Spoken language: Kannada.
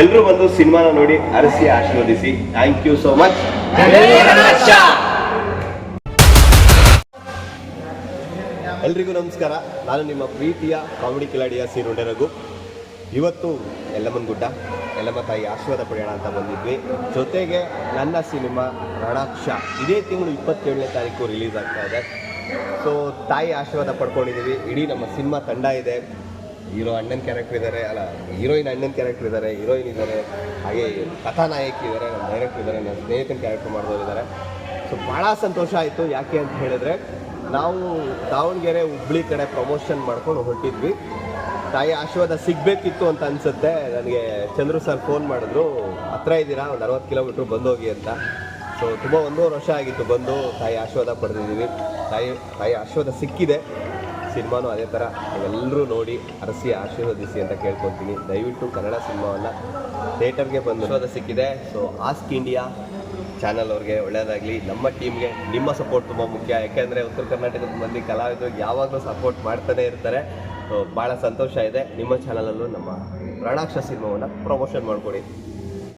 ಎಲ್ಲರೂ ಬಂದು ಸಿನಿಮಾನ ನೋಡಿ ಅರಸಿ ಆಶೀರ್ವದಿಸಿ. ಥ್ಯಾಂಕ್ ಯು ಸೋ ಮಚ್ ಎಲ್ರಿಗೂ ನಮಸ್ಕಾರ. ನಾನು ನಿಮ್ಮ ಪ್ರೀತಿಯ ಕಾಮಿಡಿ ಕಿಲಾಡಿಯ ಸೀರುಂಡೆ ರಘು. ಇವತ್ತು ಎಲ್ಲಮ್ಮನ ಗುಡ್ಡ ಎಲ್ಲಮ್ಮ ತಾಯಿ ಆಶೀರ್ವಾದ ಪಡೆಯೋಣ ಅಂತ ಬಂದಿದ್ವಿ. ಜೊತೆಗೆ ನನ್ನ ಸಿನಿಮಾ ರಣಾಕ್ಷ. ಇದೇ ತಿಂಗಳು ಇಪ್ಪತ್ತೇಳನೇ ತಾರೀಕು ರಿಲೀಸ್ ಆಗ್ತಾ ಇದೆ. ಸೊ ತಾಯಿ ಆಶೀರ್ವಾದ ಪಡ್ಕೊಂಡಿದ್ದೀವಿ ಇಡೀ ನಮ್ಮ ಸಿನಿಮಾ ತಂಡ ಇದೆ. ಹೀರೋ ಅಣ್ಣನ ಕ್ಯಾರೆಕ್ಟರ್ ಇದ್ದಾರೆ ಅಲ್ಲ ಹೀರೋಯಿನ್ ಅಣ್ಣನ ಕ್ಯಾರೆಕ್ಟರ್ ಇದ್ದಾರೆ ಹೀರೋಯಿನ್ ಇದ್ದಾರೆ ಹಾಗೆ ಕಥಾನಾಯಕಿ ಇದ್ದಾರೆ ನಮ್ಮ ಡೈರೆಕ್ಟರ್ ಇದ್ದಾರೆ ನನ್ನ ಸ್ನೇಹಿತನ ಕ್ಯಾರೆಕ್ಟರ್ ಮಾಡಿದವರು ಇದ್ದಾರೆ ಸೊ ಭಾಳ ಸಂತೋಷ ಆಯಿತು ಯಾಕೆ ಅಂತ ಹೇಳಿದ್ರೆ, ನಾವು ದಾವಣಗೆರೆ ಹುಬ್ಳಿ ಕಡೆ ಪ್ರಮೋಷನ್ ಮಾಡ್ಕೊಂಡು ಹೊರಟಿದ್ವಿ ತಾಯಿ ಆಶೀರ್ವಾದ ಸಿಗಬೇಕಿತ್ತು ಅಂತ ಅನಿಸುತ್ತೆ. ನನಗೆ ಚಂದ್ರು ಸರ್ ಫೋನ್ ಮಾಡಿದ್ರು, ಹತ್ರ ಇದ್ದೀರಾ? ಒಂದು ಅರವತ್ತು ಕಿಲೋಮೀಟ್ರ್ ಬಂದೋಗಿ ಅಂತ. ಸೊ ತುಂಬ ಒಂದೂವರೆ ವರ್ಷ ಆಗಿತ್ತು ಬಂದು ತಾಯಿ ಆಶೀರ್ವಾದ ಪಡೆದಿದ್ದೀವಿ. ತಾಯಿ ತಾಯಿ ಆಶೀರ್ವಾದ ಸಿಕ್ಕಿದೆ. ಸಿನಿಮಾನು ಅದೇ ಥರ. ಎಲ್ಲರೂ ನೋಡಿ ಅರಸಿ ಆಶೀರ್ವದಿಸಿ ಅಂತ ಕೇಳ್ಕೊತೀನಿ. ದಯವಿಟ್ಟು ಕನ್ನಡ ಸಿನಿಮಾವನ್ನು ಥಿಯೇಟರ್ಗೆ ಬಂದು ಆಶೀರ್ವಾದ ಸಿಕ್ಕಿದೆ. ಸೊ ಆಸ್ಕ್ ಇಂಡಿಯಾ ಚಾನಲ್ ಅವ್ರಿಗೆ ಒಳ್ಳೆಯದಾಗಲಿ ನಮ್ಮ ಟೀಮ್ಗೆ ನಿಮ್ಮ ಸಪೋರ್ಟ್ ತುಂಬ ಮುಖ್ಯ. ಯಾಕೆಂದರೆ ಉತ್ತರ ಕರ್ನಾಟಕದ ಮಂದಿ ಕಲಾವಿದರು ಯಾವಾಗಲೂ ಸಪೋರ್ಟ್ ಮಾಡ್ತಾನೆ ಇರ್ತಾರೆ. ಸೊ ಭಾಳ ಸಂತೋಷ ಇದೆ. ನಿಮ್ಮ ಚಾನಲಲ್ಲೂ ನಮ್ಮ ರಣಾಕ್ಷ ಸಿನಿಮಾವನ್ನು ಪ್ರಮೋಷನ್ ಮಾಡಿಕೊಡಿ.